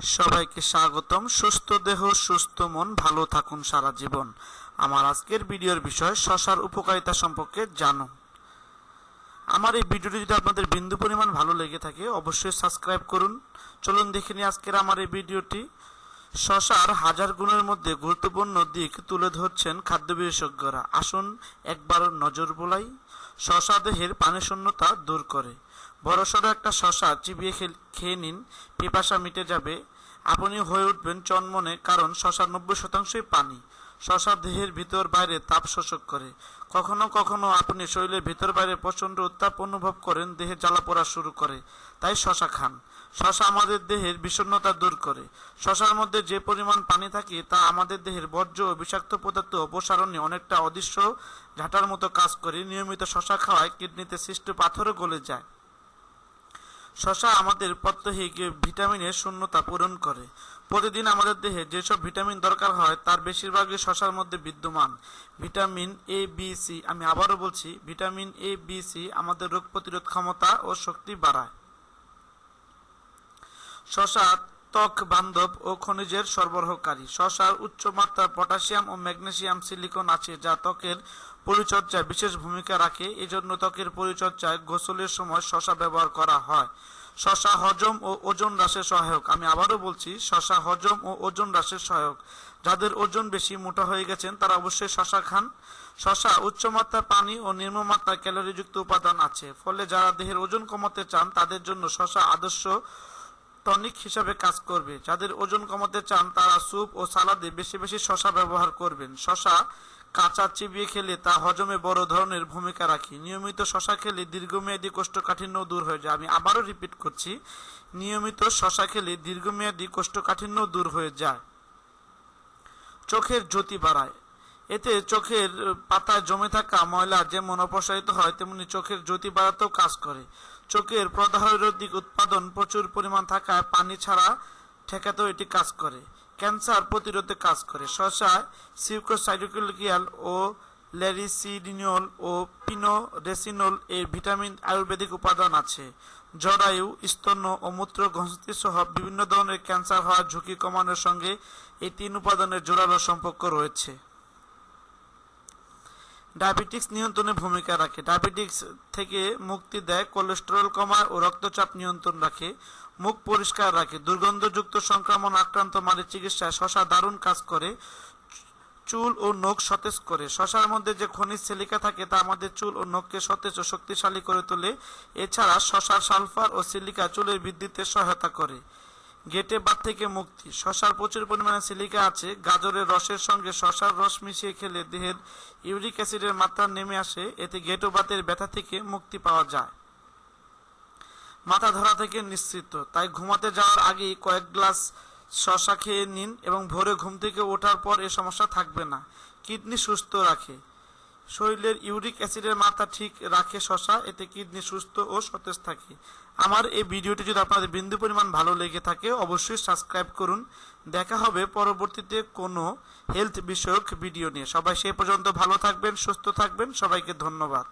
সবাইকে স্বাগতম। সুস্থ দেহ, সুস্থ মন, ভালো থাকুন সারা জীবন। আমার আজকের ভিডিওর বিষয়, শশার উপকারিতা সম্পর্কে জানো আমার এই ভিডিওটি যদি আপনাদের বিন্দু পরিমাণ ভালো লেগে থাকে, অবশ্যই সাবস্ক্রাইব করুন। চলুন দেখে নিই আজকের আমার এই ভিডিওটি। শশার হাজার গুণের মধ্যে গুরুত্বপূর্ণ দিক তুলে ধরছেন খাদ্য বিশেষজ্ঞরা। আসুন একবার নজর বোলাই। শশা দেহের পানি শূন্যতা দূর করে। বড়সড় একটা শশা চিবিয়ে খেয়ে নিন, পিপাসা মিটে যাবে। আপনি হয়ে উঠবেন চনমনে, কারণ শশার নব্বই শতাংশই পানি। শশা দেহের ভিতর বাইরে তাপ শোষক করে। কখনো কখনো আপনি শরীরের ভিতর বাইরে প্রচণ্ড উত্তাপ অনুভব করেন, দেহে জ্বালা পোড়া শুরু করে। তাই শশা খান। শশা আমাদের দেহের বিষণ্ণতা দূর করে। শশার মধ্যে যে পরিমাণ পানি থাকে, তা আমাদের দেহের বর্জ্য ও বিষাক্ত পদার্থ অপসারণে অনেকটা অদৃশ্য ঝাঁটার মতো কাজ করে। নিয়মিত শশা খাওয়ায় কিডনিতে সৃষ্ট পাথরও গলে যায়। শশা আমাদের প্রত্যহিক ভিটামিনের শূন্যতা পূরণ করে। প্রতিদিন আমাদের দেহে যেসব ভিটামিন দরকার হয়, তার বেশিরভাগই শশার মধ্যে বিদ্যমান। ভিটামিন এ বি সি আমি আবারও বলছি, ভিটামিন এ বি সি আমাদের রোগ প্রতিরোধ ক্ষমতা ও শক্তি বাড়ায়। শশা ত্বক, বান্ধব ও খনিজের সরবরাহকারী। শশার উচ্চ মাত্রার পটাশিয়াম ও ম্যাগনেসিয়াম সিলিকন আছে যা ত্বকের পরিচর্যায় বিশেষ ভূমিকা রাখে। এজন্য ত্বকের পরিচর্যায় গোসলের সময় শশা ব্যবহার করা হয়। শশা হজম ও ওজন হ্রাসে সহায়ক। আমি আবারও বলছি, শশা হজম ও ওজন হ্রাসে সহায়ক। যাদের ওজন বেশি মোটা হয়ে গেছেন, তারা অবশ্যই শশা খান। শশা উচ্চমাত্রার পানি ও নিম্নমাত্রার ক্যালোরিযুক্ত উপাদান আছে। ফলে যারা দেহের ওজন কমাতে চান, তাদের জন্য শশা আদর্শ টনিক হিসাবে কাজ করবে। যাদের ওজন কমাতে চান, তারা স্যুপ ও সালাদে বেশি বেশি শশা ব্যবহার করবেন। শশা কাঁচা চিবিয়ে খেলে তা হজমে বড় ধরনের ভূমিকা রাখে। নিয়মিত শশা খেলে দীর্ঘমেয়াদী কোষ্ঠকাঠিন্য দূর হয়ে যায়। আমি আবারও রিপিট করছি। নিয়মিত শশা খেলে দীর্ঘমেয়াদী কোষ্ঠকাঠিন্য দূর হয়ে যায়। চোখের জ্যোতি বাড়ায়। এতে চোখের পাতায় জমে থাকা ময়লা যেমন অপসারিত হয়, তেমনি চোখের জ্যোতি বাড়াতেও কাজ করে। চোখের প্রদাহরোধিক উৎপাদন প্রচুর পরিমাণ থাকায় পানি ছাড়া ঠেকাতেও এটি কাজ করে। ক্যান্সার প্রতিরোধে কাজ করে। শশায় সিউকোসাইটোকিয়াল ও ল্যারিসিডিনিয়ল ও পিনোরেসিনল এর ভিটামিন, আয়ুর্বেদিক উপাদান আছে। জরায়ু, স্তন্য ও মূত্র গ্রন্থি সহ বিভিন্ন ধরনের ক্যান্সার হওয়ার ঝুঁকি কমানোর সঙ্গে এই তিন উপাদানের জোরালো সম্পর্ক রয়েছে। ডায়াবেটিক্স নিয়ন্ত্রণে ভূমিকা রাখে। ডায়াবেটিক্স থেকে মুক্তি দেয় কোলেস্টেরল কমায় ও রক্তচাপ নিয়ন্ত্রণ রাখে, মুখ পরিষ্কার রাখে, দুর্গন্ধযুক্ত সংক্রমণ আক্রান্ত মানের চিকিৎসায় শশা দারুণ কাজ করে, চুল ও নখ সতেজ করে। শশার মধ্যে যে খনিজ সিলিকা থাকে তা আমাদের চুল ও নখকে সতেজ ও শক্তিশালী করে তোলে। এছাড়া শশার সালফার ও সিলিকা চুলের বৃদ্ধিতে সহায়তা করে। গেটে বাত থেকে মুক্তি। শশার প্রচুর পরিমাণে সিলিকা আছে। গাজরের রসের সঙ্গে শশার রস মিশিয়ে খেলে দেহের ইউরিক অ্যাসিডের মাত্রা নেমে আসে। এতে গেটো বাতের ব্যথা থেকে মুক্তি পাওয়া যায়। মাথা ধরা থেকে নিশ্চিত। তাই ঘুমাতে যাওয়ার আগেই কয়েক গ্লাস শশা খেয়ে নিন এবং ভোরে ঘুম থেকে ওঠার পর এ সমস্যা থাকবে না। কিডনি সুস্থ রাখে। শরীরের ইউরিক অ্যাসিডের মাত্রা ঠিক রাখে শশা, এতে কিডনি সুস্থ ও সতেজ থাকে। আমার এই ভিডিওটি যদি আপনাদের বিন্দু পরিমাণ ভালো লেগে থাকে, অবশ্যই সাবস্ক্রাইব করুন। দেখা হবে পরবর্তীতে কোনো হেলথ বিষয়ক ভিডিও নিয়ে। সবাই সে পর্যন্ত ভালো থাকবেন, সুস্থ থাকবেন। সবাইকে ধন্যবাদ।